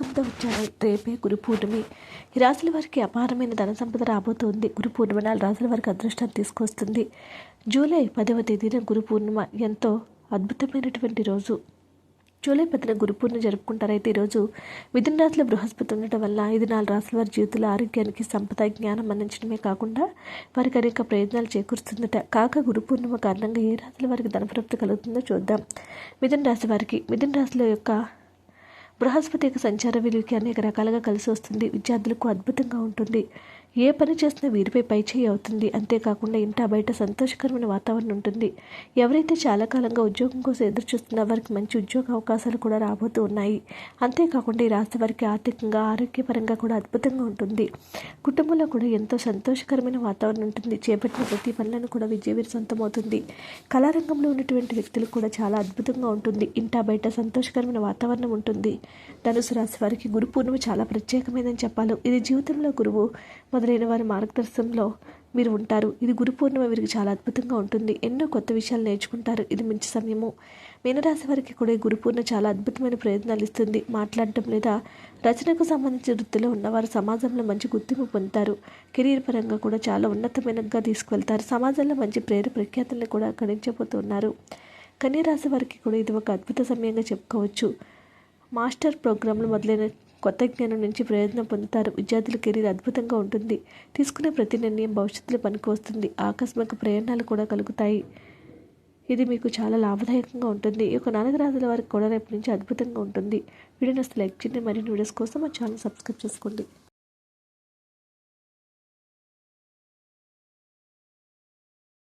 Welcome the రేపే గురు పూర్ణమి. ఈ రాశుల వారికి అపారమైన ధన సంపద రాబోతోంది. గురు పూర్ణిమ నాలుగు రాశుల వారికి అదృష్టం తీసుకొస్తుంది. జూలై పదవ తేదీన గురు పూర్ణిమ ఎంతో అద్భుతమైనటువంటి రోజు. జూలై పదిన గురు పూర్ణిమ జరుపుకుంటారైతే ఈరోజు మిథున రాశిలో బృహస్పతి ఉండటం వల్ల ఇది నాలుగు రాశుల వారి జీవితంలో ఆరోగ్యానికి సంపద జ్ఞానం అందించడమే కాకుండా వారికి అనేక ప్రయోజనాలు చేకూరుస్తుందట. కాక గురు పూర్ణిమ కారణంగా ఏ రాశుల వారికి ధనప్రాప్తి కలుగుతుందో చూద్దాం. మిథున రాశి వారికి మిథున రాశుల యొక్క బృహస్పతి యొక్క సంచార విలువకి అనేక రకాలుగా కలిసి వస్తుంది. విద్యార్థులకు అద్భుతంగా ఉంటుంది. ఏ పని చేసినా వీరిపై పైచేయి అవుతుంది. అంతేకాకుండా ఇంటా బయట సంతోషకరమైన వాతావరణం ఉంటుంది. ఎవరైతే చాలా కాలంగా ఉద్యోగం కోసం ఎదురు చూస్తున్నా వారికి మంచి ఉద్యోగ అవకాశాలు కూడా రాబోతూ ఉన్నాయి. అంతేకాకుండా ఈ రాశి వారికి ఆర్థికంగా ఆరోగ్యపరంగా కూడా అద్భుతంగా ఉంటుంది. కుటుంబంలో కూడా ఎంతో సంతోషకరమైన వాతావరణం ఉంటుంది. చేపట్టిన ప్రతి పనులను కూడా విజయవీరి సొంతమవుతుంది. కళారంగంలో ఉన్నటువంటి వ్యక్తులు కూడా చాలా అద్భుతంగా ఉంటుంది. ఇంటా బయట సంతోషకరమైన వాతావరణం ఉంటుంది. ధనుసు రాశి వారికి గురు పూర్ణిమ చాలా ప్రత్యేకమైనదని చెప్పాలి. ఇది జీవితంలో గురువు మొదలైన వారి మార్గదర్శనంలో మీరు ఉంటారు. ఇది గురు పూర్ణిమ వీరికి చాలా అద్భుతంగా ఉంటుంది. ఎన్నో కొత్త విషయాలు నేర్చుకుంటారు. ఇది మంచి సమయము. మీనరాశి వారికి కూడా గురు పూర్ణ చాలా అద్భుతమైన ప్రయోజనాలు ఇస్తుంది. మాట్లాడటం లేదా రచనకు సంబంధించిన వృత్తిలో ఉన్నవారు సమాజంలో మంచి గుర్తింపు పొందుతారు. కెరీర్ పరంగా కూడా చాలా ఉన్నతమైనగా తీసుకువెళ్తారు. సమాజంలో మంచి ప్రేర ప్రఖ్యాతులను కూడా గణించబోతున్నారు. కన్యరాశి వారికి కూడా ఇది ఒక అద్భుత సమయంగా చెప్పుకోవచ్చు. మాస్టర్ ప్రోగ్రాంలు మొదలైన కొత్త జ్ఞానం నుంచి ప్రయోజనం పొందుతారు. విద్యార్థుల కెరీర్ అద్భుతంగా ఉంటుంది. తీసుకునే ప్రతి నిర్ణయం భవిష్యత్తులో పనికి వస్తుంది. ఆకస్మిక ప్రయాణాలు కూడా కలుగుతాయి. ఇది మీకు చాలా లాభదాయకంగా ఉంటుంది. ఈ యొక్క నాలుగు రాజుల వారికి కూడా రేపు నుంచి అద్భుతంగా ఉంటుంది. వీడియో నస్తే లైక్ చేయండి. మరిన్ని వీడియోస్ కోసం మా ఛానల్ సబ్స్క్రైబ్ చేసుకోండి.